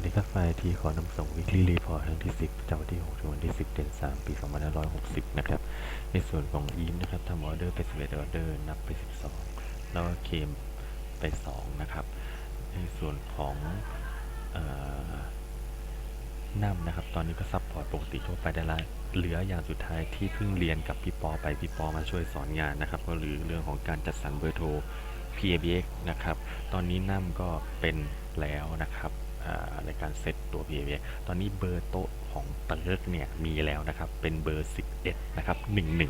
วัสดีครับไฟล์ที่ขอนำส่ง weekly report ครั้งที่ 10ประจำวันที่6ถึงวันที่ 10 เดือน3 ปี 2560 นะครับ ในส่วนของอีมนะครับทำออเดอร์ไป 11 ออเดอร์ นับไป 12 แล้วก็เคมไป 2 นะครับ ในส่วนของอ่อน้ำนะครับ ตอนนี้ก็ซัพพอร์ตปกติทั่วไปได้ละเหลืออย่างสุดท้ายที่เพิ่งเรียนกับพี่ปอไป พี่ปอมาช่วยสอนงานนะครับ ก็หรือเรื่องของการจัดสรรเบอร์โทร PABX นะครับ ตอนนี้น้ำก็เป็นแล้วนะครับ ในการเซตตัว PABX ตอนนี้เบอร์โต๊ะของเติร์กเนี่ยมีแล้วนะครับเป็นเบอร์ 11 นะครับ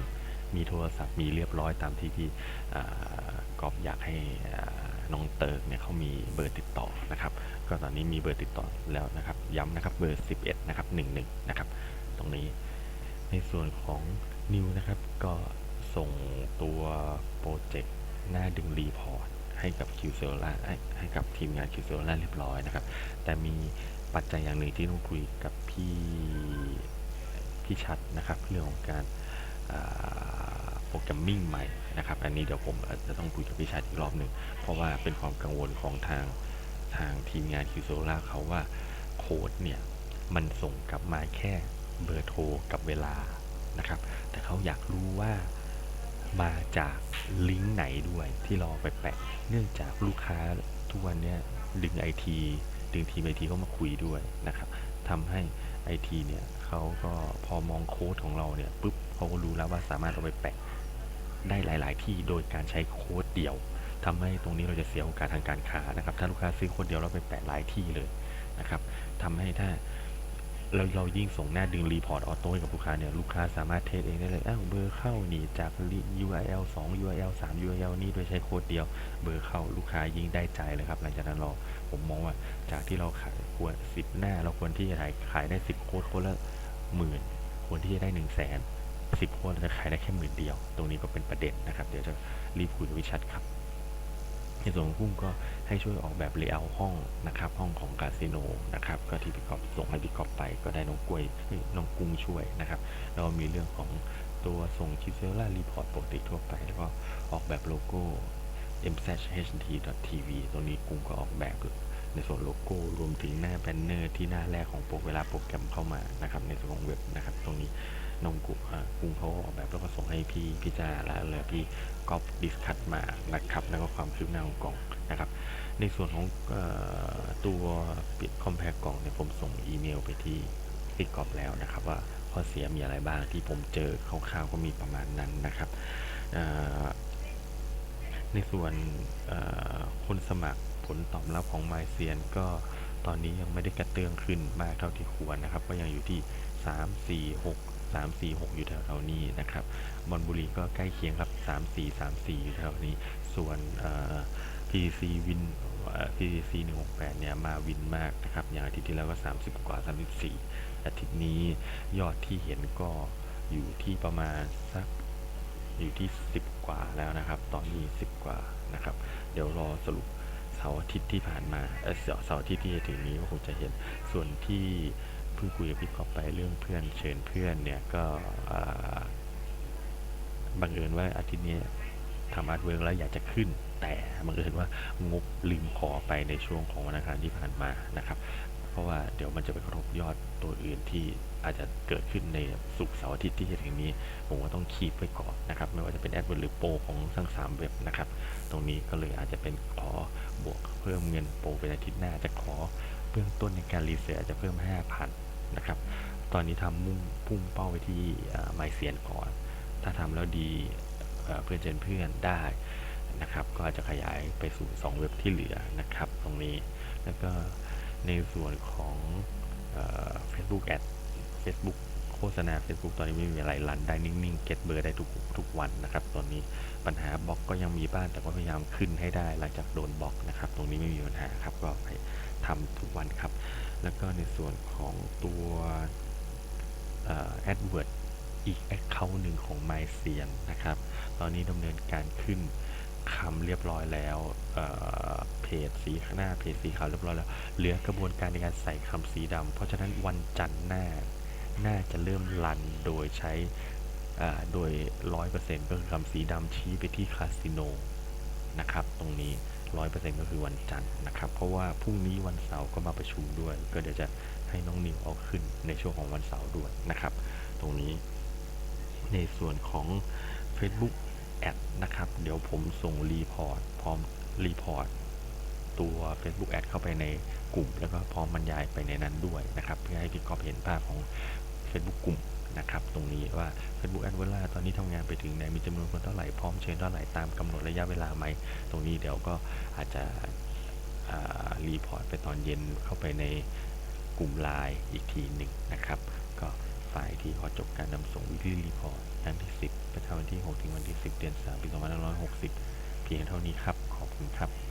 11 มีโทรศัพท์มีเรียบร้อยตามที่พี่กอบอยากให้น้องเติร์กเนี่ยเขามีเบอร์ติดต่อนะครับ ก็ตอนนี้มีเบอร์ติดต่อแล้วนะครับ ย้ำนะครับเบอร์ 11 นะครับ 11 นะครับ ตรงนี้ในส่วนของนิวนะครับก็ส่งตัวโปรเจกต์หน้าดึงรีพอร์ต ให้กับ q s e l l a ให้ให้กับทีมงาน q s e l l a เรียบร้อยนะครับ แต่มีปัจจัยอย่างหนึ่งที่ต้องคุยกับพี่พี่ชัดนะครับ เรื่องของการโปรแกรมมิ่งใหม่นะครับ อันนี้เดี๋ยวผมอาจจะต้องคุยกับพี่ชัดอีกรอบหนึ่งเพราะว่าเป็นความกังวลของทางทางทีมงาน q s e l l a เขาว่าโค้ดเนี่ย มันส่งกลับมาแค่เบอร์โทรกับเวลานะครับ แต่เขาอยากรู้ว่า มาจากลิงก์ไหนด้วยที่เราไปแปะ เนื่องจากลูกค้าทุกวันเนี้ยดึงไอทีดึงทีมไอทีเข้ามาคุยด้วยนะครับทำให้ไอทีเนี่ยเขาก็พอมองโค้ดของเราเนี่ยปุ๊บเขาก็รู้แล้วว่าสามารถเอาไปแปะได้หลาย ๆ ที่โดยการใช้โค้ดเดียวทำให้ตรงนี้เราจะเสียโอกาสทางการค้านะครับ ถ้าลูกค้าซื้อโค้ดเดียวเราไปแปะหลายที่เลยนะครับทำให้ถ้า เราเรายิ่งส่งหน้าดึงรีพอร์ตออโต้ให้กับลูกค้าเนี่ย ลูกค้าสามารถเทสเองได้เลย อ้าว เบอร์เข้านี่จาก URL 2 URL 3 URL นี่โดยใช้โค้ดเดียว เบอร์เข้าลูกค้ายิ่งได้ใจเลยครับ หลังจากนั้นเราผมมองว่า จากที่เราขายควรสิบหน้า เราควรที่จะขายขายได้สิบโค้ดโค้ดละหมื่นควรที่จะได้หนึ่งแสนสิบโค้ดเราจะขายได้แค่หมื่นเดียว ตรงนี้ก็เป็นประเด็นนะครับ เดี๋ยวจะรีบคุยกับวิชัดครับ ในส่วนของกุ้งก็ให้ช่วยออกแบบเลเยอร์ห้องนะครับห้องของคาสิโนนะครับก็ที่พี่กอบส่งให้พี่กอบไปก็ได้น้องกล้วยน้องกุ้งช่วยนะครับแล้วก็มีเรื่องของตัวส่งคิเซล่ารีพอร์ตปกติทั่วไป แล้วก็ออกแบบโลโก้ mshd.tv ตัวนี้กุ้งก็ออกแบบในส่วนโลโก้รวมถึงหน้าแบนเนอร์ที่หน้าแรกของโปรเวลาโปรแกรมเข้ามานะครับในส่วนของเว็บนะครับ ตรงนี้น้องกุ้งกุ้งเขาออกแบบแล้วก็ส่งให้พี่พิจารณาแล้วเลยพี่ก๊อปดิสคัตมา นะครับ แล้วก็ความคืบหน้าของกล่องนะครับ ในส่วนของอตัวปิดคอมแพคกล่องเนี่ยผมส่งอีเมลไปที่พี่กอบแล้วนะครับ ว่าข้อเสียมีอะไรบ้างที่ผมเจอคร่าวๆก็มีประมาณนั้นนะครับในส่วนคนสมัครผลตอบรับของไมเซียนก็ตอนนี้ยังไม่ได้กระเตื้องขึ้นมากเท่าที่ควรนะครับ ก็ยังอยู่ที่ 3 4 6 3 4 6 อยู่แถวๆนี้นะครับบอลบุรีก็ใกล้เคียงครับ 3 4 3 4 อยู่แถวนี้ ส่วน PTC วินเอ่อ PTC 168 เนี่ยมาวินมากนะครับ อย่างอาทิตย์ที่แล้วก็ 30 กว่า 34 อาทิตย์นี้ยอดที่เห็นก็อยู่ที่ประมาณสักอยู่ที่ 10 กว่าแล้วนะครับ ตอนนี้ 10 กว่านะครับ เดี๋ยวรอสรุปเสาร์อาทิตย์ที่ผ่านมาเออเสาร์เสาร์อาทิตย์ที่จะถึงนี้ก็คงจะเห็นส่วนที่ เพิ่งคุยกับพี่กอบไปเรื่องเพื่อนเชิญเพื่อนเนี่ยก็บังเอิญว่าอาทิตย์นี้ทำอาร์ตเวิร์กแล้วอยากจะขึ้น แต่บังเอิญว่างบลืมขอไปในช่วงของวันอังคารที่ผ่านมานะครับ เพราะว่าเดี๋ยวมันจะไปกระทบยอดตัวอื่นที่อาจจะเกิดขึ้นในสุกเสาร์อาทิตย์ที่จะถึงนี้ ผมว่าต้องคีบไว้ก่อนนะครับ ไม่ว่าจะเป็นแอดเวิร์หรือโปรของทั้งสามเว็บนะครับ ตรงนี้ก็เลยอาจจะเป็นขอบวกเพิ่มเงินโปรเป็นอาทิตย์หน้าจะขอเบื้องต้นในการรีเสิร์ชอาจจะเพิ่ม 5,000 นะครับ ตอนนี้ทำมุ่งพุ่งเป้าไปที่ไมเซียนก่อน ถ้าทำแล้วดีเพื่อนเจนเพื่อนได้นะครับ ก็อาจจะขยายไปสู่ 2 เว็บที่เหลือนะครับ ตรงนี้แล้วก็ในส่วนของเอ่อ Facebook Ad Facebook โฆษณา Facebook ตอนนี้ไม่มีอะไรรันได้นิ่งๆ เก็ตเบอร์ได้ทุกทุกวันนะครับ ตอนนี้ปัญหาบล็อกก็ยังมีบ้างแต่ก็พยายามขึ้นให้ได้หลังจากโดนบล็อกนะครับ ตรงนี้ไม่มีปัญหาครับ ก็ไปทำทุกวันครับ แล้วก็ในส่วนของตัวแอดเวิร์ดอีก Account หนึ่งของ m y c i a n นะครับ ตอนนี้ดำเนินการขึ้นคำเรียบร้อยแล้วเเพจสีหน้าเพจสีขาวเรียบร้อยแล้ว เหลือกระบวนการในการใส่คำสีดำเพราะฉะนั้นวันจันทร์หน้า น่าจะเริ่มรันโดยใช้อ่าโดย 100%ก็คือคำสีดำชี้ไปที่คาสิโนนะครับ ตรงนี้ ร้อยเปอร์เซ็นต์ก็คือวันจันทร์นะครับ เพราะว่าพรุ่งนี้วันเสาร์ก็มาประชุมด้วย ก็เดี๋ยวจะให้น้องนิวเอาขึ้นในช่วงของวันเสาร์ด้วยนะครับ ตรงนี้ในส่วนของ Facebook แอดนะครับ เดี๋ยวผมส่งรีพอร์ตพร้อมรีพอร์ตตัว Facebook แอดเข้าไปในกลุ่ม แล้วก็พร้อมบรรยายไปในนั้นด้วยนะครับ เพื่อให้พี่กอบเห็นภาพของ Facebook กลุ่ม นะครับ ตรงนี้ว่า Facebook Ad เวลาตอนนี้ทำงานไปถึงไหนมีจำนวนคนเท่าไหร่พร้อมเชิญเท่าไหร่ตามกำหนดระยะเวลาไหม ตรงนี้เดี๋ยวก็อาจจะรีพอร์ตไปตอนเย็นเข้าไปในกลุ่มไลน์อีกทีหนึ่งนะครับ ก็ฝ่ายที่ขอจบการนำส่งวิธีรีพอร์ตครั้งที่ 10 ประจำวันที่ 6 ถึงวันที่ 10 เดือน 3 ปี 2560 เพียงเท่านี้ครับ ขอบคุณครับ